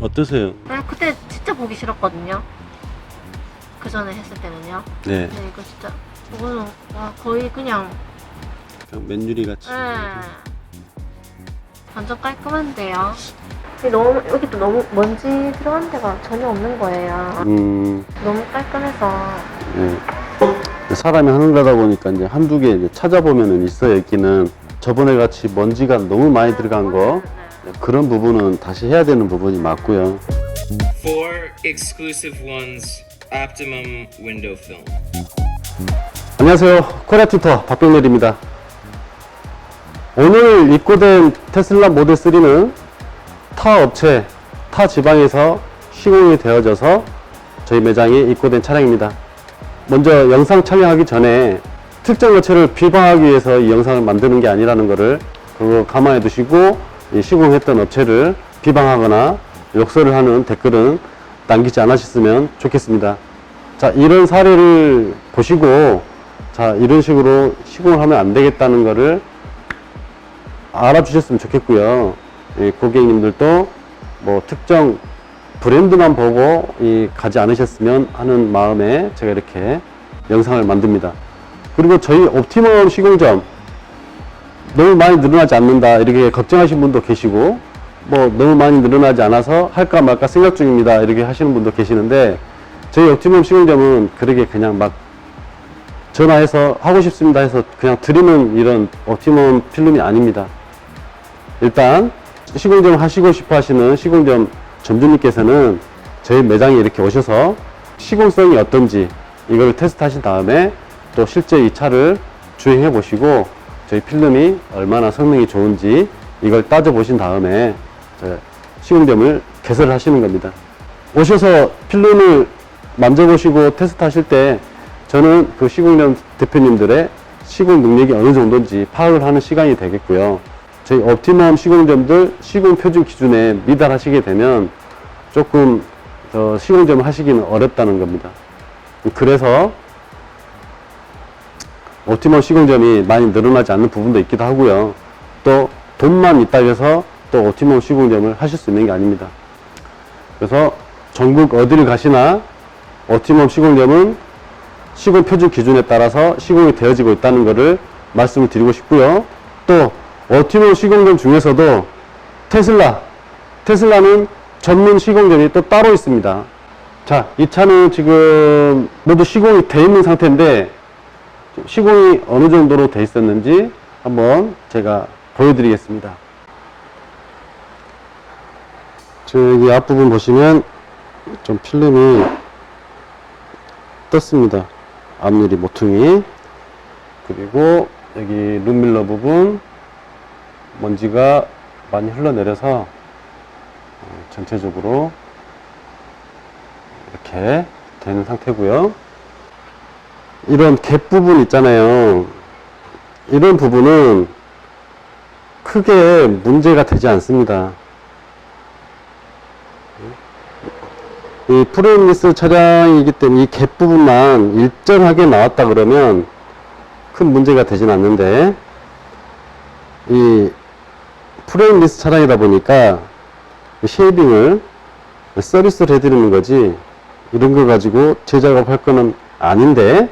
어떠세요? 네, 그때 진짜 보기 싫었거든요. 그 전에 했을 때는요. 네. 네, 이거 진짜 이거는 와 거의 그냥 그냥 맨유리 같이. 네. 완전 깔끔한데요. 너무 여기 또 너무 먼지 들어간 데가 전혀 없는 거예요. 음, 너무 깔끔해서 네. 사람이 하는 거다 보니까 이제 한두 개 이제 찾아보면은 있어요, 있기는. 저번에 같이 먼지가 너무 많이 들어간 거. 네, 그런 부분은 다시 해야 되는 부분이 맞고요. For exclusive ones, Optimum Window Film. 안녕하세요. 코리아 튜터 박병렬입니다. 오늘 입고된 테슬라 모델 3는 타 업체, 타 지방에서 시공이 되어져서 저희 매장에 입고된 차량입니다. 먼저 영상 촬영하기 전에 특정 업체를 비방하기 위해서 이 영상을 만드는 게 아니라는 것을 그거 감안해 두시고 이 시공했던 업체를 비방하거나 욕설을 하는 댓글은 남기지 않으셨으면 좋겠습니다. 자, 이런 사례를 보시고, 자, 이런 식으로 시공을 하면 안 되겠다는 거를 알아주셨으면 좋겠고요. 이 고객님들도 뭐 특정 브랜드만 보고 이 가지 않으셨으면 하는 마음에 제가 이렇게 영상을 만듭니다. 그리고 저희 옵티멈 시공점 너무 많이 늘어나지 않는다 이렇게 걱정하시는 분도 계시고 뭐 너무 많이 늘어나지 않아서 할까 말까 생각 중입니다 이렇게 하시는 분도 계시는데 저희 옵티멈 시공점은 그렇게 그냥 막 전화해서 하고 싶습니다 해서 그냥 드리는 이런 옵티멈 필름이 아닙니다. 일단 시공점 하시고 싶어 하시는 시공점 점주님께서는 저희 매장에 이렇게 오셔서 시공성이 어떤지 이걸 테스트 하신 다음에 또 실제 이 차를 주행해 보시고 저희 필름이 얼마나 성능이 좋은지 이걸 따져 보신 다음에 저 시공점을 개설을 하시는 겁니다. 오셔서 필름을 만져보시고 테스트 하실 때 저는 그 시공점 대표님들의 시공 능력이 어느 정도인지 파악을 하는 시간이 되겠고요. 저희 옵티멈 시공점들 시공 표준 기준에 미달하시게 되면 조금 더 시공점을 하시기는 어렵다는 겁니다. 그래서 옵티멈 시공점이 많이 늘어나지 않는 부분도 있기도 하고요. 또 돈만 있다 해서 또 옵티멈 시공점을 하실 수 있는 게 아닙니다. 그래서 전국 어디를 가시나 옵티멈 시공점은 시공 표준 기준에 따라서 시공이 되어지고 있다는 것을 말씀을 드리고 싶고요. 또 옵티멈 시공점 중에서도 테슬라, 테슬라는 전문 시공점이 또 따로 있습니다. 자, 이 차는 지금 모두 시공이 돼 있는 상태인데 시공이 어느 정도로 돼 있었는지 한번 제가 보여드리겠습니다. 저기 앞부분 보시면 좀 필름이 떴습니다. 앞유리 모퉁이 그리고 여기 룸밀러 부분 먼지가 많이 흘러내려서 어, 전체적으로 이렇게 되는 상태고요. 이런 갭 부분 있잖아요. 이런 부분은 크게 문제가 되지 않습니다. 이 프레임리스 차량이기 때문에 이 갭 부분만 일정하게 나왔다 그러면 큰 문제가 되진 않는데 이 프레임리스 차량이다 보니까 이 쉐이빙을 서비스를 해드리는 거지 이런 거 가지고 제작업 할 거는 아닌데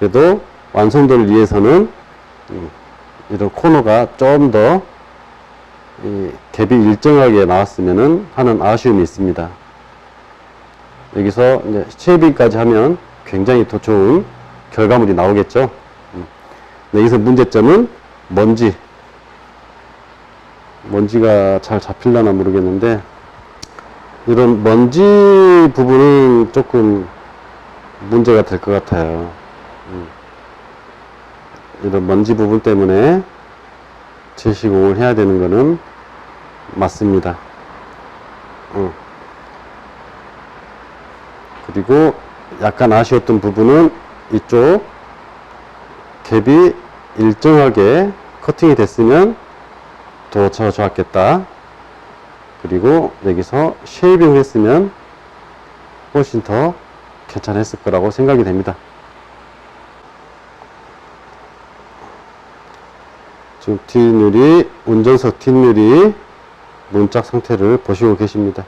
그래도 완성도를 위해서는 음, 이런 코너가 좀더이 갭이 일정하게 나왔으면 하는 아쉬움이 있습니다. 여기서 이제 쉐이빙까지 하면 굉장히 더 좋은 결과물이 나오겠죠. 음. 네, 여기서 문제점은 먼지. 먼지가 잘 잡힐려나 모르겠는데, 이런 먼지 부분은 조금 문제가 될 것 같아요. 음. 이런 먼지 부분 때문에 재시공을 해야 되는 거는 맞습니다. 음. 그리고 약간 아쉬웠던 부분은 이쪽 갭이 일정하게 커팅이 됐으면 더저 좋았겠다. 그리고 여기서 쉐이빙 했으면 훨씬 더 괜찮았을 거라고 생각이 됩니다. 지금 뒷유리, 운전석 뒷유리 문짝 상태를 보시고 계십니다.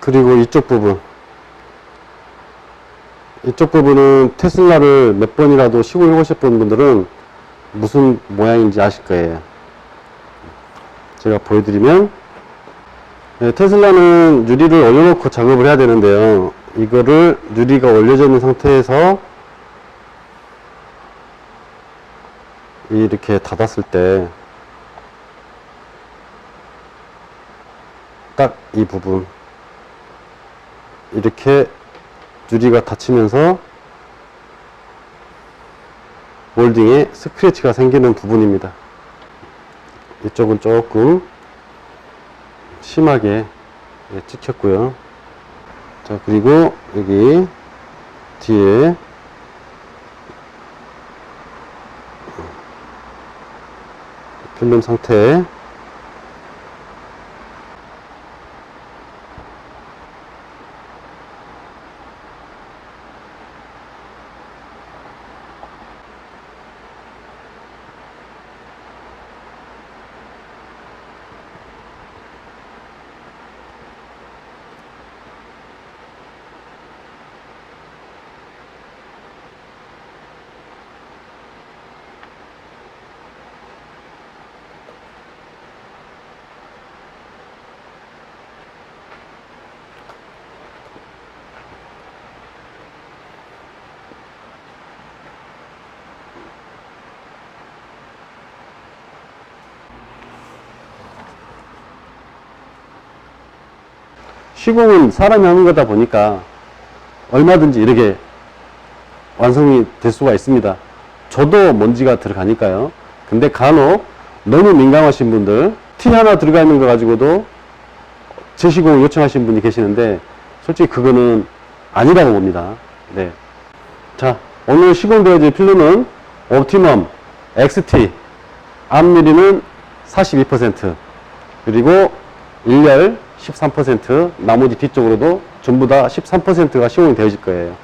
그리고 이쪽 부분 이쪽 부분은 테슬라를 몇 번이라도 시공해 보셨던 분들은 무슨 모양인지 아실 거예요. 제가 보여드리면 네, 테슬라는 유리를 올려놓고 작업을 해야 되는데요. 이거를 유리가 올려져 있는 상태에서 이렇게 닫았을 때 딱 이 부분 이렇게 유리가 닫히면서 몰딩에 스크래치가 생기는 부분입니다. 이쪽은 조금 심하게 예, 찍혔고요. 자, 그리고 여기 뒤에 필름 상태 시공은 사람이 하는 거다 보니까 얼마든지 이렇게 완성이 될 수가 있습니다. 저도 먼지가 들어가니까요. 근데 간혹 너무 민감하신 분들, 티 하나 들어가 있는 거 가지고도 재시공을 요청하신 분이 계시는데, 솔직히 그거는 아니라고 봅니다. 네. 자, 오늘 시공되어질 필름은 옵티멈 XT, 앞유리는 42%, 그리고 1열 13%, 나머지 뒤쪽으로도 전부 다 13%가 시공이 되어질 거예요.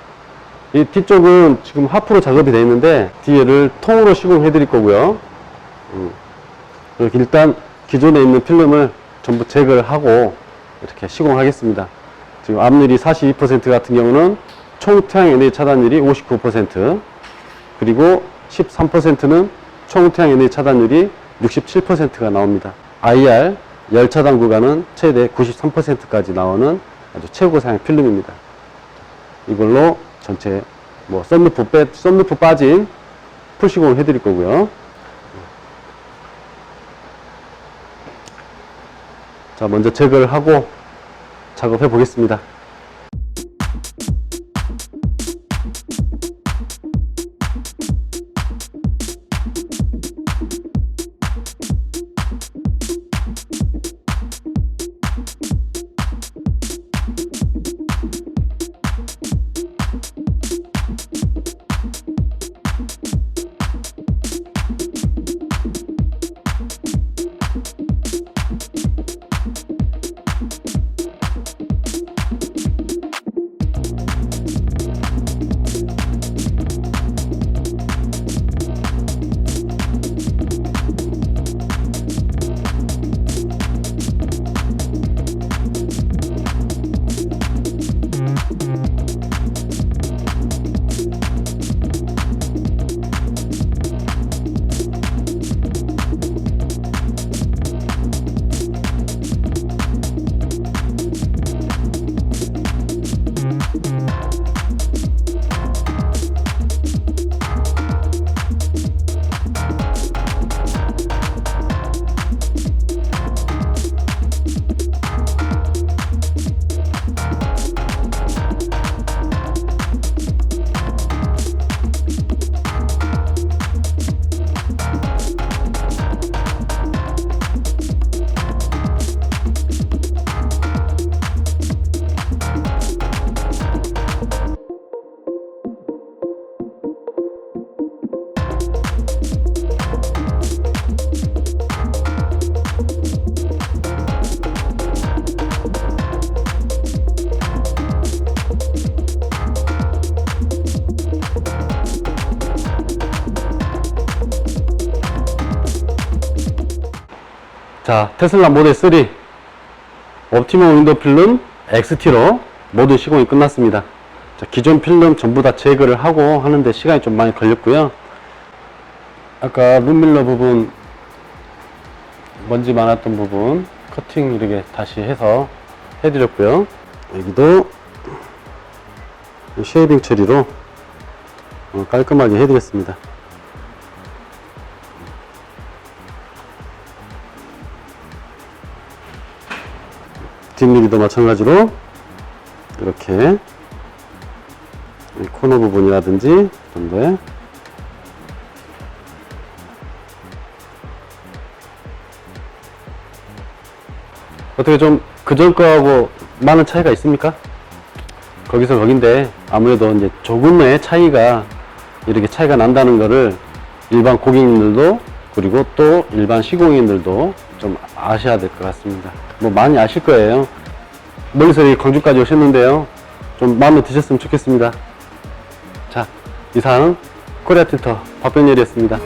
이 뒤쪽은 지금 하프로 작업이 되어 있는데 뒤에를 통으로 시공해 드릴 거고요. 음. 일단 기존에 있는 필름을 전부 제거를 하고 이렇게 시공하겠습니다. 지금 앞률이 42% 같은 경우는 총 태양 에너지 차단율이 59% 그리고 13%는 총 태양 에너지 차단율이 67%가 나옵니다. IR 열 차단 구간은 최대 93%까지 나오는 아주 최고 사양 필름입니다. 이걸로 전체 뭐 썬루프 빼 썬루프 빠진 풀 시공을 해드릴 거고요. 자 먼저 제거를 하고 작업해 보겠습니다. 자, 테슬라 모델 3 옵티머 윈도우 필름 XT로 모든 시공이 끝났습니다. 자, 기존 필름 전부 다 제거를 하고 하는데 시간이 좀 많이 걸렸고요. 아까 룸밀러 부분 먼지 많았던 부분 커팅 이렇게 다시 해서 해드렸고요. 여기도 쉐이빙 처리로 어, 깔끔하게 해드렸습니다. 뒷미리도 마찬가지로 이렇게 이 코너 부분이라든지 좀더 어떻게 좀 그전 거하고 많은 차이가 있습니까? 거기서 거긴데 아무래도 이제 조금의 차이가 이렇게 차이가 난다는 거를 일반 고객님들도 그리고 또 일반 시공인들도 좀 아셔야 될 것 같습니다. 뭐 많이 아실 거예요. 멀리서 이 광주까지 오셨는데요. 좀 마음에 드셨으면 좋겠습니다. 자, 이상 코리아 틴터 박병렬이었습니다.